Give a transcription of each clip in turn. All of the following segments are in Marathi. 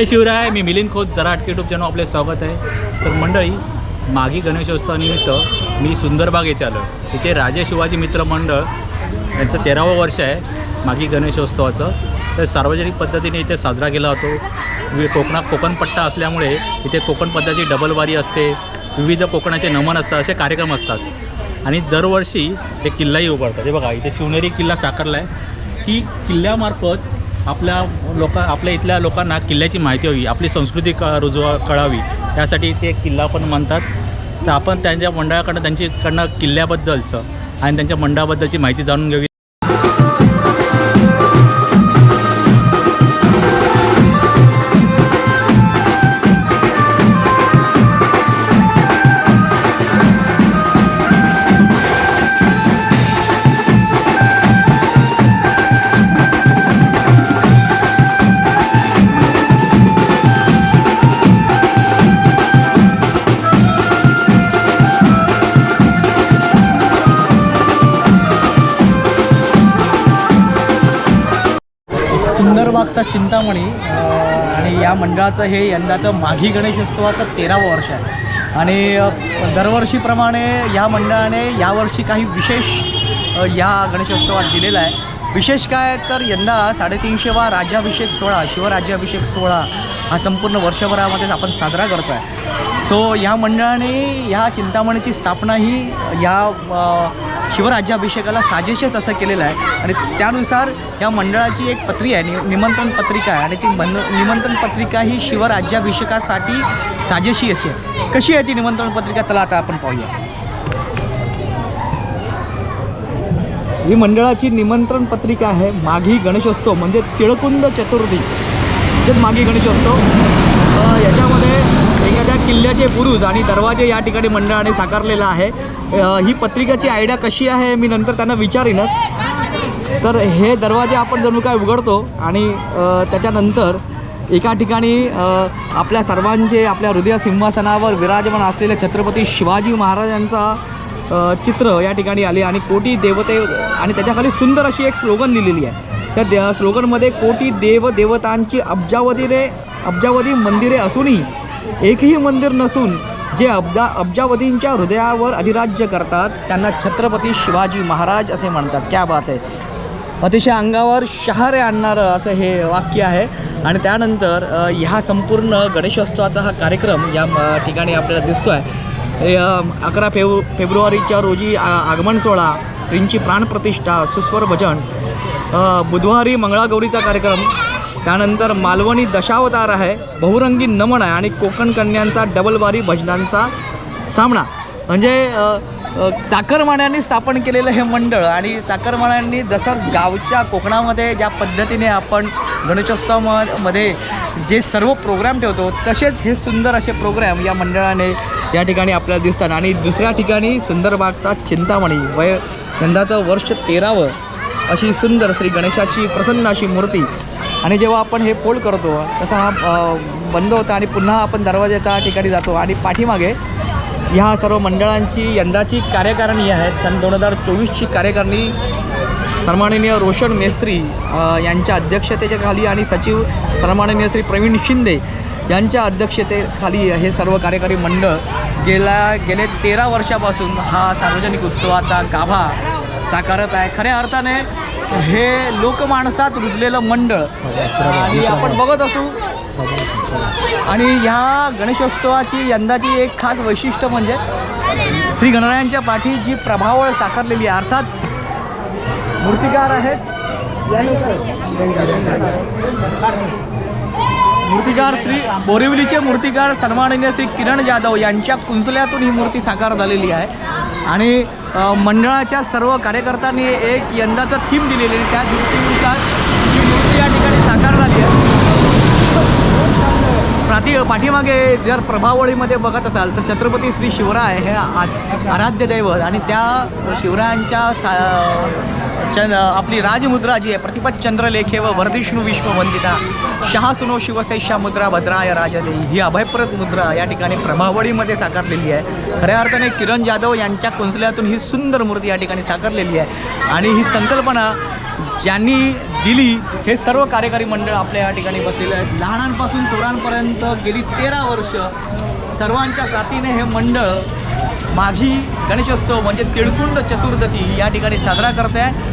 जय शिवराय मी मिलिंद खोत जरा अटके यूट्यूब चॅनल आपले स्वागत आहे. तर मंडळी मागी गणेशोत्सवानिमित्त मी सुंदरबाग येथे आलो इथे राजे शिवाजी मित्र मंडळ यांचं तेरावं वर्ष आहे मागी गणेशोत्सवाचं. तर सार्वजनिक पद्धतीने इथे साजरा केला होतो कोकणा कोकणात कोकणपट्टा असल्यामुळे इथे कोकण पद्धती डबलवारी असते. विविध कोकणाचे नमन असतात असे कार्यक्रम असतात. आणि दरवर्षी हे किल्लाही उभारतात. हे बघा इथे शिवनेरी किल्ला साकारला आहे. की किल्ल्यामार्फत आपल्या लोक आपल्या इथल्या लोकांना किल्ल्याची माहिती हवी आपली संस्कृती क रुजवा कळावी त्यासाठी ते किल्ला पण मानतात. तर आपण त्यांच्या मंडळाकडनं त्यांच्याकडनं किल्ल्याबद्दलचं आणि त्यांच्या मंडळाबद्दलची माहिती जाणून घ्यावी सुंदरबागचा चिंतामणी आणि या मंडळाचं हे यंदाचं माघी गणेशोत्सवाचं तेरावं वर्ष आहे. आणि दरवर्षीप्रमाणे या मंडळाने यावर्षी काही विशेष या गणेशोत्सवात दिलेला आहे. विशेष काय तर यंदा साडेतीनशेवा राज्याभिषेक सोहळा शिवराज्याभिषेक सोहळा हा संपूर्ण वर्षभरामध्येच आपण साजरा करतो आहे सो या मंडळाने ह्या चिंतामणीची स्थापना ही या शिवराज्याभिषेकाला साजेशच असं केलेलं आहे. आणि त्यानुसार या मंडळाची एक पत्री आहे नि निमंत्रण पत्रिका आहे. आणि ती मन निमंत्रण पत्रिका ही शिवराज्याभिषेकासाठी साजेशी अशी आहे. कशी आहे ती निमंत्रण पत्रिका? त्याला आता आपण पाहूया. ही मंडळाची निमंत्रण पत्रिका आहे माघी गणेशोत्सव म्हणजे तिळकुंद चतुर्थी. म्हणजेच माघी गणेशोत्सव. याच्यामध्ये एखाद्या किल्ल्याचे बुरुज आणि दरवाजे या ठिकाणी मंडळाने साकारलेला आहे. ही पत्रिकाची आयडिया कशी आहे मी नंतर त्यांना विचारीनच. तर हे दरवाजे आपण जणू काय उघडतो आणि त्याच्यानंतर एका ठिकाणी आपल्या सर्वांचे आपल्या हृदय सिंहासनावर विराजमान असलेले छत्रपती शिवाजी महाराजांचा चित्र या ठिकाणी आले आणि कोटी देवते आणि त्याच्याखाली सुंदर अशी एक स्लोगन लिहिलेली आहे. त्या दे स्लोगनमध्ये कोटी देव देवतांची अब्जावधीने अब्जावधी मंदिरे असूनही एकही मंदिर नसून जे अब्दा अब्जावधींच्या हृदयावर अधिराज्य करतात त्यांना छत्रपती शिवाजी महाराज असे म्हणतात. क्या बात आहे. अतिशय अंगावर शहारे आणणारं असं हे वाक्य आहे. आणि त्यानंतर ह्या संपूर्ण गणेशोत्सवाचा हा कार्यक्रम या ठिकाणी आपल्याला दिसतो आहे अकरा फेब फेब्रुवारीच्या रोजी आ- आगमन सोहळा श्रींची प्राणप्रतिष्ठा सुस्वर भजन बुधवारी मंगळागौरीचा कार्यक्रम त्यानंतर मालवणी दशावतार आहे बहुरंगी नमन आहे आणि कोकण कन्यांचा डबलबारी भजनांचा सामना. म्हणजे चाकरमाण्यांनी चाकरमान्यांनी स्थापन केलेलं हे मंडळ आणि चाकरमान्यांनी जसं गावच्या कोकणामध्ये ज्या पद्धतीने आपण गणेशोत्सवामध्ये जे सर्व प्रोग्राम ठेवतो तसेच हे सुंदर असे प्रोग्राम या मंडळाने या ठिकाणी आपल्याला दिसतात. आणि दुसऱ्या ठिकाणी सुंदरबागचा चिंतामणी वय यंदाचं वर्ष तेरावं अशी सुंदर श्री गणेशाची प्रसन्न अशी मूर्ती आणि जेव्हा आपण हे फोल्ड करतो तसा हा बंद होता आणि पुन्हा आपण दरवाजाच्या ठिकाणी जातो आणि पाठीमागे ह्या सर्व मंडळांची यंदाची कार्यकारणी आहे सन दोन हजार चोवीसची कार्यकारणी सन्माननीय रोशन मेस्त्री यांच्या अध्यक्षतेच्या खाली आणि सचिव सन्माननीय श्री प्रवीण शिंदे यांच्या अध्यक्षतेखाली हे सर्व कार्यकारी मंडळ गेल्या गेले तेरा वर्षापासून हा सार्वजनिक उत्सवाचा गाभा साकारत आहे. खऱ्या अर्थाने हे लोकमानसात रुजलेलं मंडळ आणि आपण बघत असू. आणि ह्या गणेशोत्सवाची यंदाची एक खास वैशिष्ट्य म्हणजे श्री गणरायांच्या पाठी जी प्रभावळ साकारलेली आहे अर्थात मूर्तिकार आहेत. मूर्तिकार श्री बोरिवलीचे मूर्तिकार सन्माननीय श्री किरण जाधव यांच्या कुंचल्यातून ही मूर्ती साकार झालेली आहे. आणि मंडळाच्या सर्व कार्यकर्त्यांनी एक यंदाचं थीम दिलेली त्या दृष्टीनुसार ही मूर्ती या ठिकाणी साकार झाली आहे पाठी पाठीमागे जर प्रभावळीमध्ये बघत असाल तर छत्रपती श्री शिवराय हे आ- आराध्य दैवत आणि त्या शिवरायांच्या सा चंद आपली राजमुद्रा जी आहे प्रतिपद चंद्रलेखे व वर्धिष्णू विश्ववंदिता शहा सुनो शिवसैषा मुद्रा भद्राय राजदेई ही अभयप्रद मुद्रा या ठिकाणी प्रभावळीमध्ये साकारलेली आहे. खऱ्या अर्थाने किरण जाधव यांच्या कुंचल्यातून ही सुंदर मूर्ती या ठिकाणी साकारलेली आहे. आणि ही संकल्पना ज्यांनी दिली हे सर्व कार्यकारी मंडळ आपल्या या ठिकाणी बसलेले आहेत. लहानांपासून थोरांपर्यंत गेली तेरा वर्ष सर्वांच्या साथीने हे मंडळ माघी गणेशोत्सव म्हणजे तिळकुंड चतुर्दशी या ठिकाणी साजरा करत आहे.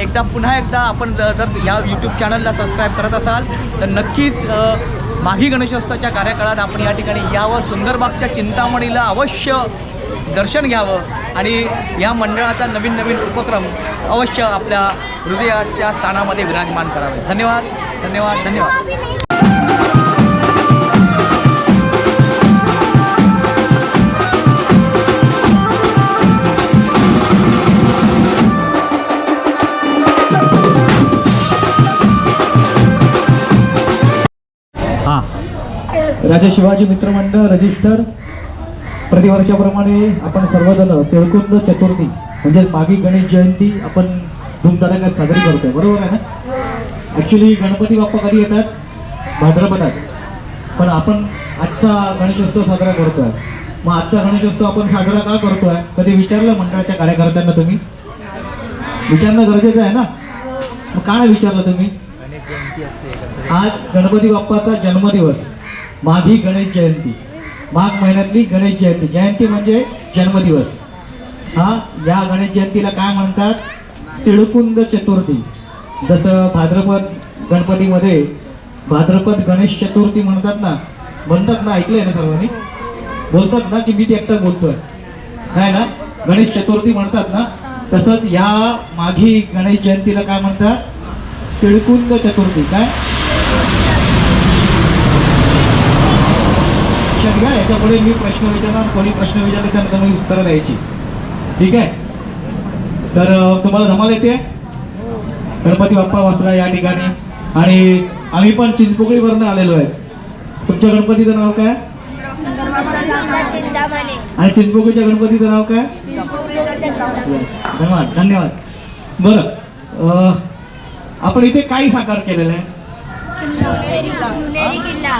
एकदा पुन्हा एकदा आपण जर या यूट्यूब चॅनलला सबस्क्राईब करत असाल तर नक्कीच माघी गणेशोत्सवाच्या कार्यकाळात आपण या ठिकाणी यावं सुंदरबागच्या चिंतामणीला अवश्य दर्शन घ्यावं आणि या मंडळाचा नवीन नवीन उपक्रम अवश्य आपल्या हृदयाच्या स्थानामध्ये विराजमान करावे. धन्यवाद धन्यवाद धन्यवाद. हां. राजा शिवाजी मित्रमंडळ रजिस्टर. प्रतिवर्षाप्रमाणे आपण सर्वजण तिळकुंद चतुर्थी म्हणजे मागी गणेश जयंती आपण धूमधडाक्यात साजरी करतोय. बरोबर आहे ना? ॲक्च्युली गणपती बाप्पा कधी येतात? भाद्रपदात. पण आपण आजचा गणेशोत्सव साजरा करतोय. मग आजचा गणेशोत्सव आपण साजरा का करतोय? कधी विचारलं मंडळाच्या कार्यकर्त्यांना तुम्ही? विचारणं गरजेचं आहे ना? मग काय विचारलं तुम्ही? आज गणपती बाप्पाचा जन्मदिवस. माघी गणेश जयंती. माघ महिन्यातली गणेश जयंती. जयंती म्हणजे जन्मदिवस. हा या गणेश जयंतीला काय म्हणतात? तिळकुंद चतुर्थी. जसं भाद्रपद गणपतीमध्ये भाद्रपद गणेश चतुर्थी म्हणतात ना म्हणतात ना ऐकलंय ना सर्वांनी? बोलतात ना की मी ते एकटा बोलतोय. नाही ना? गणेश चतुर्थी म्हणतात ना? तसंच या माघी गणेश जयंतीला काय म्हणतात? तिळकुंद चतुर्थी. काय? घ्या याच्यापुढे मी प्रश्न विचारणार कोणी प्रश्न विचारले तर मी उत्तरं द्यायची. ठीक आहे? तर तुम्हाला धमाल येते? गणपती बाप्पा वासला या ठिकाणी. आणि आम्ही पण चिंचपोकळीवरनं आलेलो आहे. तुमच्या गणपतीचं नाव काय? आणि चिंचपोकळीच्या गणपतीचं नाव काय? धन्यवाद धन्यवाद. बरं आपण इथे काय साकार केलेलं आहे. किल्ला.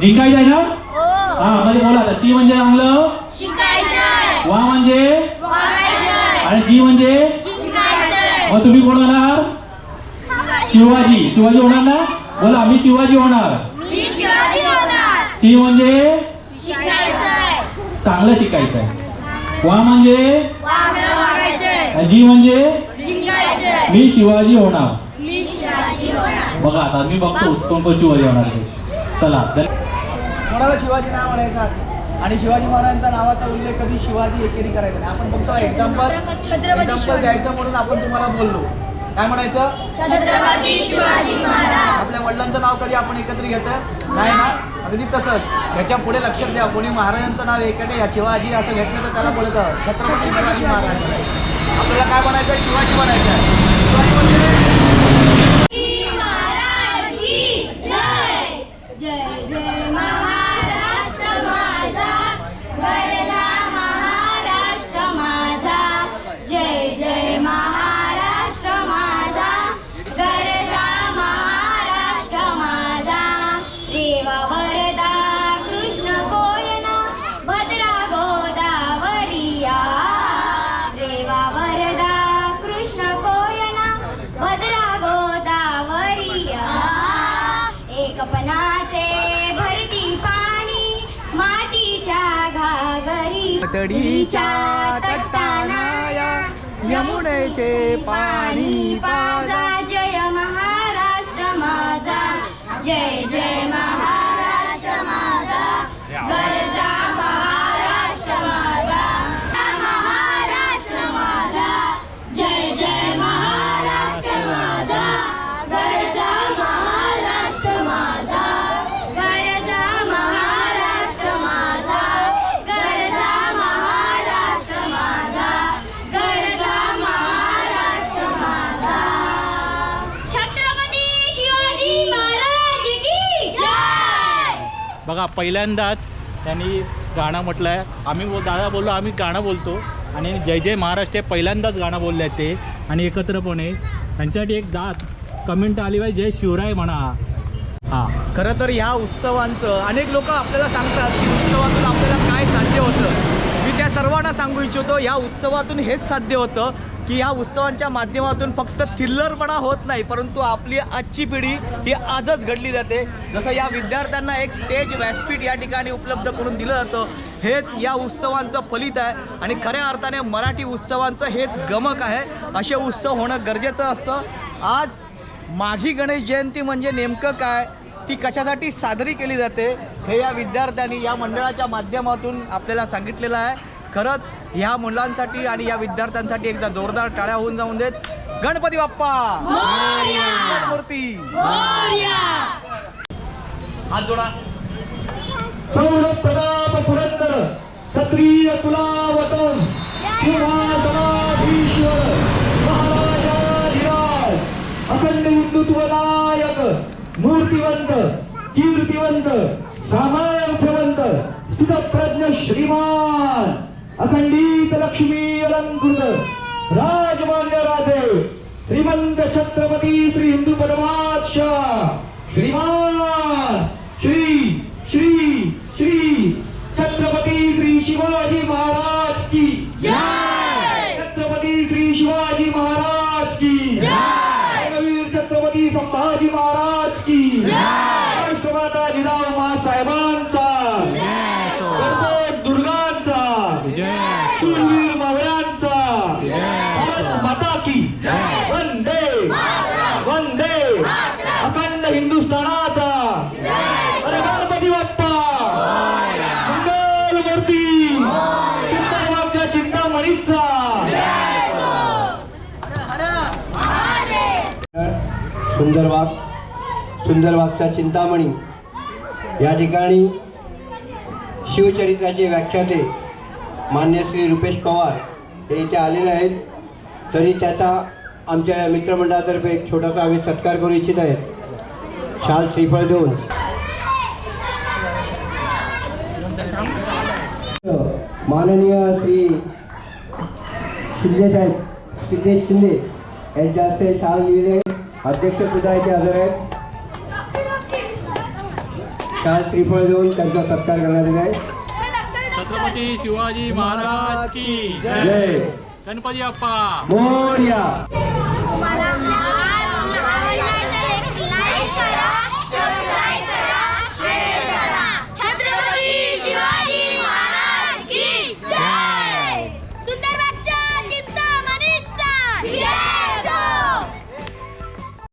जिंकायचं आहे ना हा मध्ये बोला आता सी म्हणजे चांगलं शिकायचंय वा म्हणजे? आणि जी म्हणजे? मग तुम्ही कोण होणार? शिवाजी. शिवाजी होणार ना? बोला मी शिवाजी होणार. सी म्हणजे? चांगलं शिकायचं आहे. वा म्हणजे? जी म्हणजे? मी शिवाजी होणार. बघा आता मी बघतो कोण कोण शिवाजी होणार चला कोणाला शिवाजी नाव म्हणायचं आणि शिवाजी महाराजांच्या नावाचा उल्लेख कधी शिवाजी एकेरी करायचा नाही. आपण फक्त एक्झाम्पल एक्झाम्पल द्यायचं म्हणून आपण तुम्हाला बोललो. काय म्हणायचं? छत्रपती शिवाजी महाराज. आपल्या वडिलांचं नाव कधी आपण एकत्र घेतं नाही ना? अगदी तसंच. याच्यापुढे लक्षात द्या. कोणी महाराजांचं नाव एकडे या शिवाजी असं घेतलं तर त्याला बोलतं छत्रपती शिवाजी महाराज. आपल्याला काय म्हणायचं शिवाजी म्हणायचं शिवाजी म्हणजे तडीच्या तटानाया यमुनेचे पाणी पाजा. जय महाराष्ट्र माझा. जय जय महाराष्ट्र माझा. गरजा बघा पहिल्यांदाच त्यांनी गाणं म्हटलं आहे आम्ही बोल दादा बोललो आम्ही गाणं बोलतो. आणि जय जय महाराष्ट्र हे पहिल्यांदाच गाणं बोलले आहेत ते. आणि एकत्रपणे त्यांच्यासाठी एक दात कमेंट आली पाहिजे जय शिवराय म्हणा. हां. खरं तर ह्या उत्सवांचं अनेक लोक आपल्याला सांगतात की उत्सवातून आपल्याला काय साध्य होतं. मी त्या सर्वांना सांगू इच्छितो ह्या उत्सवातून हेच साध्य होतं. की ह्या उत्सवांच्या माध्यमातून फक्त थिल्लरपणा होत नाही परंतु आपली आजची पिढी ही आजच घडली जाते. जसं या विद्यार्थ्यांना एक स्टेज व्यासपीठ या ठिकाणी उपलब्ध करून दिलं जातं हेच या उत्सवांचं फलित आहे. आणि खऱ्या अर्थाने मराठी उत्सवांचं हेच गमक आहे. असे उत्सव होणं गरजेचं असतं. आज माझी गणेश जयंती म्हणजे नेमकं काय? ती कशासाठी साजरी केली जाते? हे या विद्यार्थ्यांनी या मंडळाच्या माध्यमातून आपल्याला सांगितलेलं आहे. खरंच ह्या मुलांसाठी आणि या विद्यार्थ्यांसाठी एकदा जोरदार टाळ्या होऊन जाऊन देत. गणपती बाप्पा! मूर्ती! हात जोडा. सौर प्रताप पुरंदर क्षत्रिय सिंहासनाधीश्वर महाराजाधिराज अखंड हिंदुत्व नायक मूर्तिवंत कीर्तिवंत सामर्थ्यवंत सुतप्रज्ञ श्रीमान अखंडित लक्ष्मी अलंकृत राजमान्य राजे श्रीमंत छत्रपती श्री हिंदू पदमाशाह श्रीमान श्री श्री श्री छत्रपती श्री शिवाजी महाराज की छत्रपती श्री शिवाजी महाराज की वीर छत्रपती संभाजी महाराज की राष्ट्रमाता जिजाऊ साहेबांचा सुंदरबाग सुंदरबागचा चिंतामणी. या ठिकाणी शिवचरित्राचे व्याख्याते मान्य श्री रुपेश पवार हे इथे आलेले आहेत. तरी त्याचा आमच्या मित्रमंडळातर्फे एक छोटासा आम्ही सत्कार करू इच्छित आहे. शाल श्रीफळ देऊन. माननीय श्री शिंदे साहेब सिद्धेश शिंदे यांच्या हस्ते शाल लिहिले. अध्यक्ष सुद्धा इथे हजर आहेत. शाल श्रीफळ देऊन त्यांचा सत्कार करण्यात येत आहे. छत्रपती शिवाजी महाराज की जय. गणपती बाप्पा मोर्या.